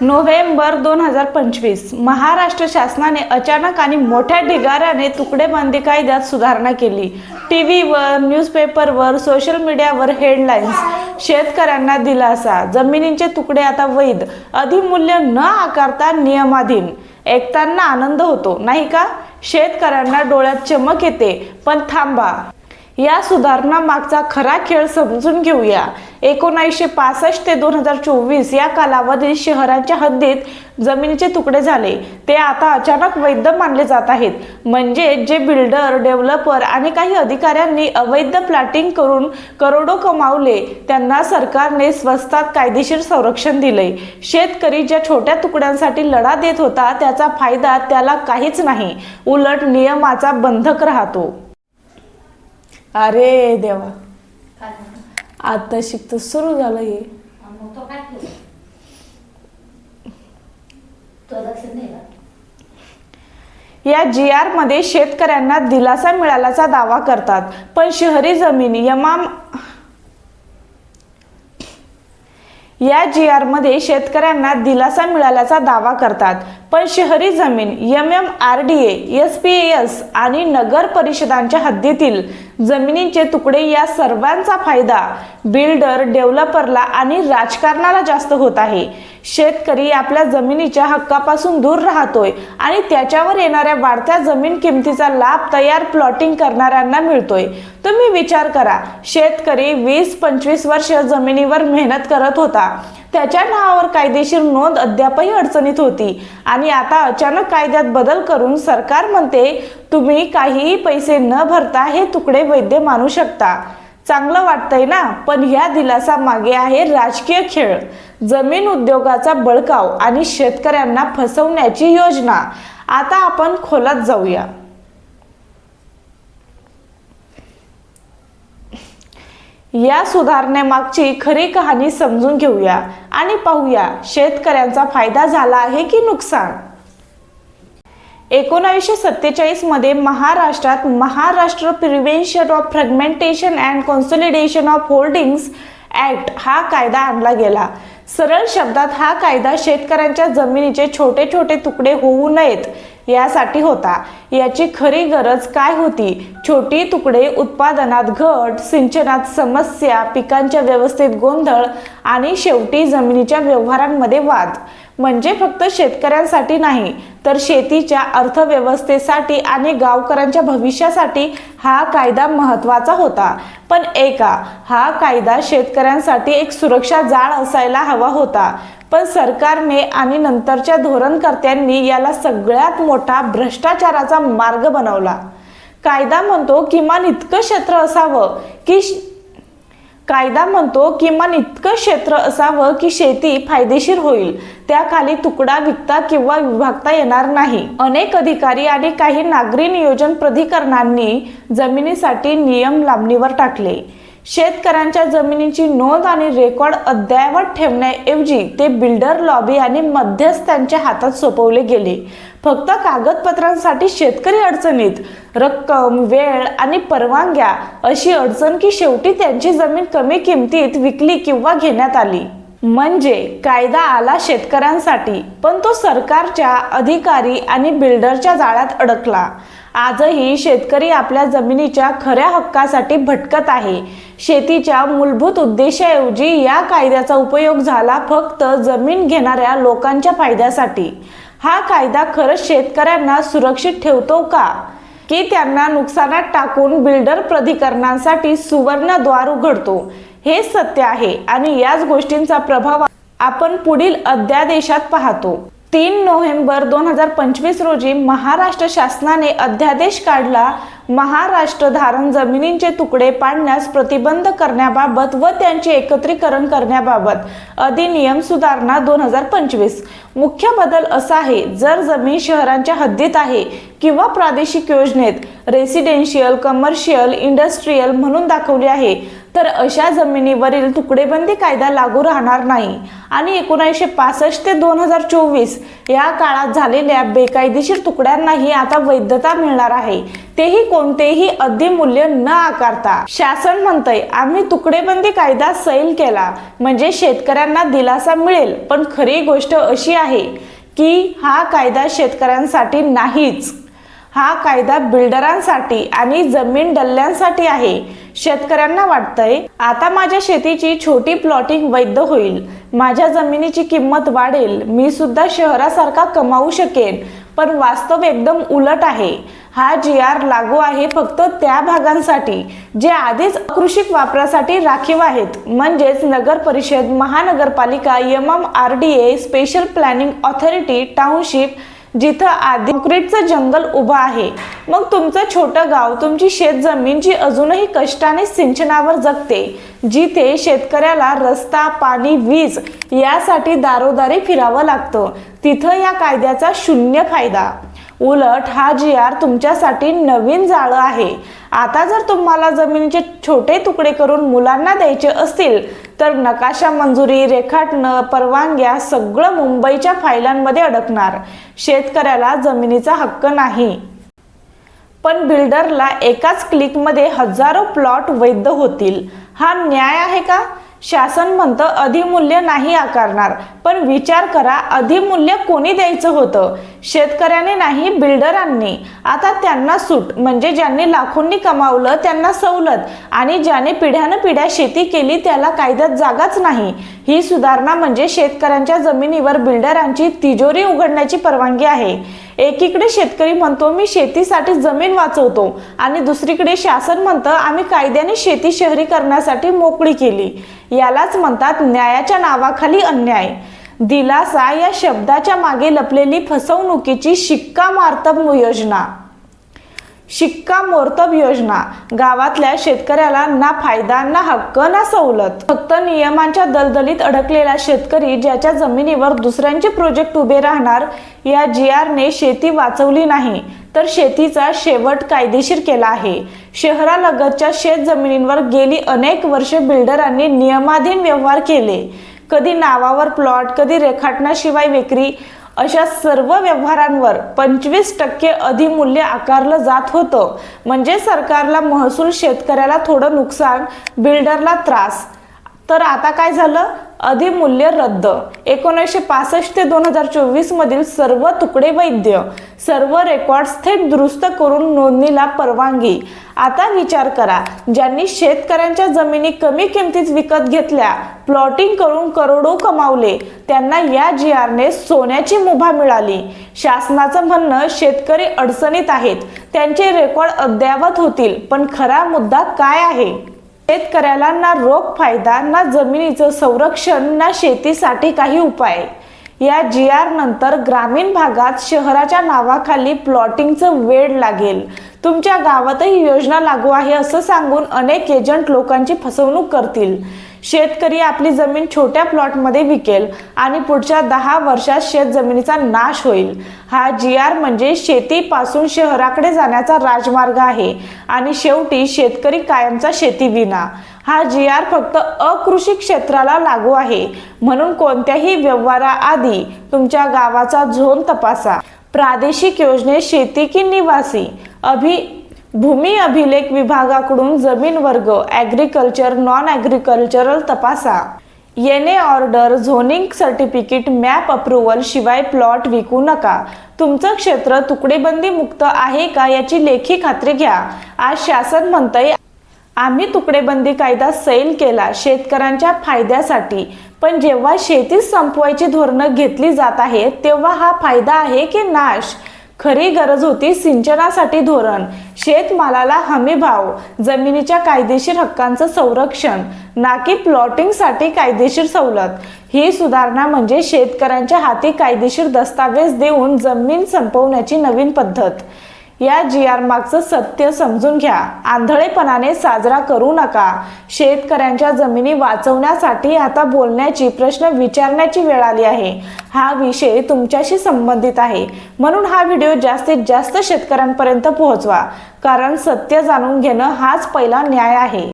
November दोन हजार पंचवीस. महाराष्ट्र शासनाने अचानक आणि मोठ्या ढिगाऱ्याने तुकडेबंदी कायद्यात सुधारणा केली. टी व्हीवर न्यूजपेपरवर सोशल मीडियावर हेडलाईन्स. शेतकऱ्यांना दिलासा. जमिनींचे तुकडे आता वैध. अधिमूल्य न आकारता नियमाधीन. ऐकताना आनंद होतो नाही का? शेतकऱ्यांना डोळ्यात चमक येते. पण थांबा. या सुधारणा मागचा खरा खेळ समजून घेऊया. एकोणीसशे पासष्ट ते दोन हजार चोवीस या कालावधीत शहरांच्या हद्दीत जमिनीचे तुकडे झाले. ते आता अचानक वैध मानले जात आहेत. म्हणजे जे बिल्डर डेव्हलपर आणि काही अधिकाऱ्यांनी अवैध प्लॅटिंग करून करोडो कमावले त्यांना सरकारने स्वस्तात कायदेशीर संरक्षण दिले शेतकरी ज्या छोट्या तुकड्यांसाठी लढा देत होता त्याचा फायदा त्याला काहीच नाही. उलट नियमाचा बंधक राहतो. अरे देवा. आता शिकत सुरू झालं हे. या जी आरमध्ये शेतकऱ्यांना दिलासा मिळाल्याचा दावा करतात. पण शहरी जमीन यमाम या जी आरमध्ये शेतकऱ्यांना दिलासा मिळाल्याचा दावा करतात. पण शहरी जमीन M M R D S P S आणि नगर परिषदांच्या हद्दीतील जमिनींचे तुकडे या सर्वांचा फायदा बिल्डर डेव्हलपरला आणि राजकारणाला जास्त होत आहे. शेतकरी आपल्या जमिनीच्या हक्कापासून दूर राहतोय आणि त्याच्यावर येणाऱ्या वाढत्या जमीन किमतीचा लाभ तयार प्लॉटिंग करणाऱ्यांना मिळतोय. तुम्ही विचार करा शेतकरी वीस पंचवीस वर्ष जमिनीवर मेहनत करत होता. त्याच्या नावावर कायदेशीर नोंद अद्यापही अडचणीत होती. आणि आता अचानक कायद्यात बदल करून सरकार म्हणते तुम्ही काहीही पैसे न भरता हे तुकडे वैध मानू शकता. चांगलं वाटतंय ना? पण ह्या दिलासा मागे आहे राजकीय खेळ. जमीन उद्योगाचा बळकाव आणि शेतकऱ्यांना फसवण्याची योजना. आता आपण खोलात जाऊया. या सुधारणेमागची खरी कहाणी समजून घेऊया आणि पाहूया शेतकऱ्यांचा फायदा झाला आहे की नुकसान. एकोणावीसशे सत्तेचाळीसमध्ये महाराष्ट्रात Maharashtra prevention of fragmentation and consolidation of holdings act हा कायदा आणला गेला. सरळ शब्दात हा कायदा शेतकऱ्यांच्या जमिनीचे छोटे छोटे तुकडे होऊ नयेत. यासाठी होता. याची खरी गरज काय होती? छोटी तुकडे उत्पादनात घट सिंचनात समस्या पिकांच्या व्यवस्थेत गोंधळ आणि शेवटी जमिनीच्या व्यवहारांमध्ये वाद. म्हणजे फक्त शेतकऱ्यांसाठी नाही तर शेतीच्या अर्थव्यवस्थेसाठी आणि गावकऱ्यांच्या भविष्यासाठी हा कायदा महत्त्वाचा होता. पण एका हा कायदा शेतकऱ्यांसाठी एक सुरक्षा जाळ असायला हवा होता. पण सरकारने आणि नंतरच्या धोरणकर्त्यांनी याला सगळ्यात मोठा भ्रष्टाचाराचा मार्ग बनवला. कायदा म्हणतो किमान इतकं क्षेत्र असावं की कायदा म्हणतो किमान इतकं क्षेत्र असावं की शेती फायदेशीर होईल. त्याखाली तुकडा विकता किंवा विभागता येणार नाही. अनेक अधिकारी आणि काही नागरी नियोजन प्राधिकरणांनी जमिनीसाठी नियम लांबणीवर टाकले. शेतकऱ्यांच्या जमिनीची नोंद आणि रेकॉर्ड अद्ययावत ठेवण्याऐवजी ते बिल्डर लॉबी आणि मध्यस्थांच्या हातात सोपवले गेले. फक्त कागदपत्रांसाठी शेतकरी अडचणीत रक्कम वेळ आणि परवानग्या अशी अडचण की शेवटी त्यांची जमीन कमी किमतीत विकली किंवा घेण्यात आली. म्हणजे कायदा आला शेतकऱ्यांसाठी पण तो सरकारच्या अधिकारी आणि बिल्डरच्या जाळ्यात अडकला. आजही शेतकरी आपल्या जमिनीच्या खऱ्या हक्कासाठी भटकत आहे. शेतीच्या मूलभूत उद्देशाऐवजी या कायद्याचा उपयोग झाला फक्त जमीन घेणाऱ्या लोकांच्या फायद्यासाठी. हा कायदा खरंच शेतकऱ्यांना सुरक्षित ठेवतो का? की त्यांना नुकसानात टाकून बिल्डर प्राधिकरणांसाठी सुवर्णद्वार उघडतो? हे सत्य आहे आणि याच गोष्टींचा प्रभाव आपण पुढील अध्यादेशात पाहतो. तीन नोव्हेंबर दोन हजार पंचवीस रोजी महाराष्ट्र शासनाने अध्यादेश काढला महाराष्ट्र धारण जमिनींचे तुकडे पाडण्यास प्रतिबंध करण्याबाबत व त्यांचे एकत्रीकरण करण्याबाबत अधिनियम सुधारणा दोन हजार पंचवीस. मुख्य बदल असा आहे जर जमीन शहरांच्या हद्दीत आहे किंवा प्रादेशिक योजनेत रेसिडेन्शियल कमर्शियल इंडस्ट्रीयल म्हणून दाखवली आहे तर अशा जमिनीवरील तुकडेबंदी कायदा लागू राहणार नाही. आणि एकोणीसशे पासष्ट ते दोन हजार चोवीस या काळात झालेल्या बेकायदेशीर तुकड्यांनाही आता वैधता मिळणार आहे. तेही कोणतेही अधिमूल्य न आकारता. शासन म्हणतंय आम्ही तुकडेबंदी कायदा सैल केला. म्हणजे शेतकऱ्यांना दिलासा मिळेल. पण खरी गोष्ट अशी आहे की हा कायदा शेतकऱ्यांसाठी नाहीच. हा कायदा बिल्डरांसाठी आणि जमीन डल्ल्यांसाठी आहे. शेतकऱ्यांना वाटतंय आता माझ्या शेतीची छोटी प्लॉटिंग वैध होईल. माझ्या जमिनीची किंमत वाढेल. मी सुद्धा शहरासारखा कमावू शकेन. पण वास्तव एकदम उलट आहे. हा जी आर लागू आहे फक्त त्या भागांसाठी जे आधीच अकृषिक वापरासाठी राखीव आहेत. म्हणजेच नगर परिषद महानगरपालिका M M R D A special planning authority township जिथं आधी कॉन्क्रीटचं जंगल उभं आहे. मग तुमचं छोटं गाव तुमची शेतजमीन जी अजूनही कष्टाने सिंचनावर जगते जिथे शेतकऱ्याला रस्ता पाणी वीज यासाठी दारोदारी फिरावं लागतं. तिथं या कायद्याचा शून्य फायदा. उलट हा जी आर तुमच्यासाठी नवीन जाळं आहे. आता जर तुम्हाला जमिनीचे छोटे तुकडे करून मुलांना द्यायचे असतील तर नकाशा मंजुरी रेखाटणं परवानग्या सगळं मुंबईच्या फायलांमध्ये अडकणार. शेतकऱ्याला जमिनीचा हक्क नाही. पण बिल्डरला एकाच क्लिकमध्ये हजारो प्लॉट वैध होतील. हा न्याय आहे का? शासन म्हणतं अधिमूल्य नाही आकारणार. पण विचार करा अधिमूल्य कोणी द्यायचं होतं? शेतकऱ्याने नाही बिल्डरांनी. आता त्यांना सूट म्हणजे ज्यांनी लाखोंनी कमावलं त्यांना सवलत. आणि ज्याने पिढ्यानं पिढ्या शेती केली त्याला कायद्यात जागाच नाही. ही सुधारणा म्हणजे शेतकऱ्यांच्या जमिनीवर बिल्डरांची तिजोरी उघडण्याची परवानगी आहे. एकीकडे शेतकरी म्हणतो मी शेतीसाठी जमीन वाचवतो. आणि दुसरीकडे शासन म्हणतं आम्ही कायद्याने शेती शहरी करण्यासाठी मोकळी केली. यालाच म्हणतात न्यायाच्या नावाखाली अन्याय. दिलासा या शब्दाच्या मागे लपलेली फसवणुकीची शिक्कामार्तब योजना. शिक्कामोर्तब योजना. गावातल्या शेतकऱ्याला ना फायदा ना हक्क ना सवलत. फक्त नियमांच्या दलदलीत अडकलेला शेतकरी ज्याच्या जमिनीवर दुसऱ्यांचे प्रोजेक्ट उभे राहणार या जी आरने शेती वाचवली नाही तर शेतीचा शेवट कायदेशीर केला आहे. शहरालगतच्या शेत जमिनींवर गेली अनेक वर्ष बिल्डरांनी नियमाधीन व्यवहार केले. कधी नावावर प्लॉट कधी रेखाटनाशिवाय विक्री अशा सर्व व्यवहारांवर पंचवीस टक्के अधिमूल्य आकारलं जात होतं. म्हणजे सरकारला महसूल शेतकऱ्याला थोडं नुकसान बिल्डरला त्रास. तर आता काय झालं? अधिमूल्य रद्द. एकोणीसशे पासष्ट ते दोन हजार चोवीसमधील सर्व तुकडे वैद्य सर्व रेकॉर्ड्स थेट दुरुस्त करून नोंदणीला परवानगी. आता विचार करा ज्यांनी शेतकऱ्यांच्या जमिनी कमी किमतीत विकत घेतल्या प्लॉटिंग करून करोडो कमावले त्यांना या जी आरने सोन्याची मुभा मिळाली. शासनाचं म्हणणं शेतकरी अडचणीत आहेत. त्यांचे रेकॉर्ड अद्ययावत होतील. पण खरा मुद्दा काय आहे? शेतकऱ्याला ना रोख फायदा ना जमिनीचं संरक्षण ना शेतीसाठी काही उपाय. या जी आर नंतर ग्रामीण भागात शहराच्या नावाखाली प्लॉटिंगचं वेळ लागेल. तुमच्या गावातही योजना लागू आहे असं सांगून अनेक एजंट लोकांची फसवणूक करतील. शेतकरी आपली जमीन छोट्या प्लॉटमध्ये विकेल आणि पुढच्या दहा वर्षात शेत जमिनीचा नाश होईल. हा जी आर म्हणजे शेतीपासून शहराकडे जाण्याचा राजमार्ग आहे आणि शेवटी शेतकरी कायमचा शेती विना हा जी आर फक्त अकृषी क्षेत्राला लागू आहे. म्हणून कोणत्याही व्यवहाराआधी तुमच्या गावाचा झोन तपासा. प्रादेशिक योजनेत शेती की निवासी? अभि भूमी अभिलेख विभागाकडून जमीन वर्ग ॲग्रिकल्चर नॉन ॲग्रिकल्चरल तपासा. येणे order zoning certificate map approval शिवाय प्लॉट विकू नका. तुमचं क्षेत्र तुकडेबंदी मुक्त आहे का याची लेखी खात्री घ्या. आज शासन म्हणतंय आम्ही तुकडेबंदी कायदा सैल केला शेतकऱ्यांच्या फायद्यासाठी. पण जेव्हा शेतीच संपवायची धोरणं घेतली जात आहेत तेव्हा हा फायदा आहे की नाश? खरी गरज होती सिंचनासाठी धोरण. शेतमालाला हमी भाव जमिनीच्या कायदेशीर हक्कांचं संरक्षण ना की प्लॉटिंगसाठी कायदेशीर सवलत. ही सुधारणा म्हणजे शेतकऱ्यांच्या हाती कायदेशीर दस्तावेज देऊन जमीन संपवण्याची नवीन पद्धत. या जी आर मागचं सत्य समजून घ्या. आंधळेपणाने साजरा करू नका. शेतकऱ्यांच्या जमिनी वाचवण्यासाठी आता बोलण्याची प्रश्न विचारण्याची वेळ आली आहे. हा विषय तुमच्याशी संबंधित आहे. म्हणून हा व्हिडिओ जास्तीत जास्त शेतकऱ्यांपर्यंत पोहोचवा. कारण सत्य जाणून घेणं हाच पहिला न्याय आहे.